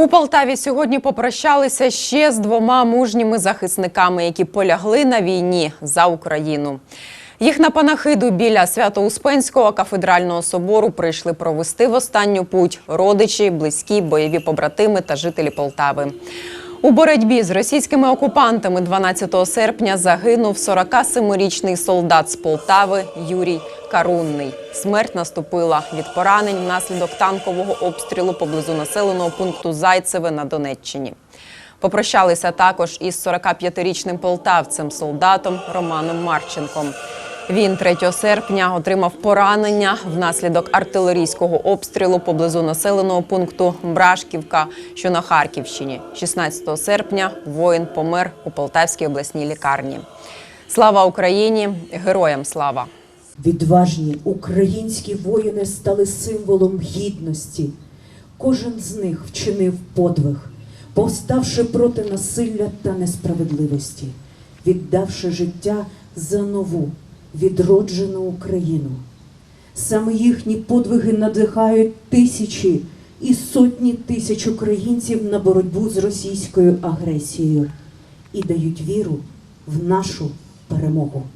У Полтаві сьогодні попрощалися ще з двома мужніми захисниками, які полягли на війні за Україну. Їх на панахиду біля Свято-Успенського кафедрального собору прийшли провести в останню путь родичі, близькі, бойові побратими та жителі Полтави. У боротьбі з російськими окупантами 12 серпня загинув 47-річний солдат з Полтави Юрій Карунний. Смерть наступила від поранень внаслідок танкового обстрілу поблизу населеного пункту Зайцеве на Донеччині. Попрощалися також із 45-річним полтавцем солдатом Романом Марченком. Він 3 серпня отримав поранення внаслідок артилерійського обстрілу поблизу населеного пункту Брашківка, що на Харківщині. 16 серпня воїн помер у Полтавській обласній лікарні. Слава Україні! Героям слава! Відважні українські воїни стали символом гідності. Кожен з них вчинив подвиг, повставши проти насилля та несправедливості, віддавши життя за нову відроджену Україну. Саме їхні подвиги надихають тисячі і сотні тисяч українців на боротьбу з російською агресією і дають віру в нашу перемогу.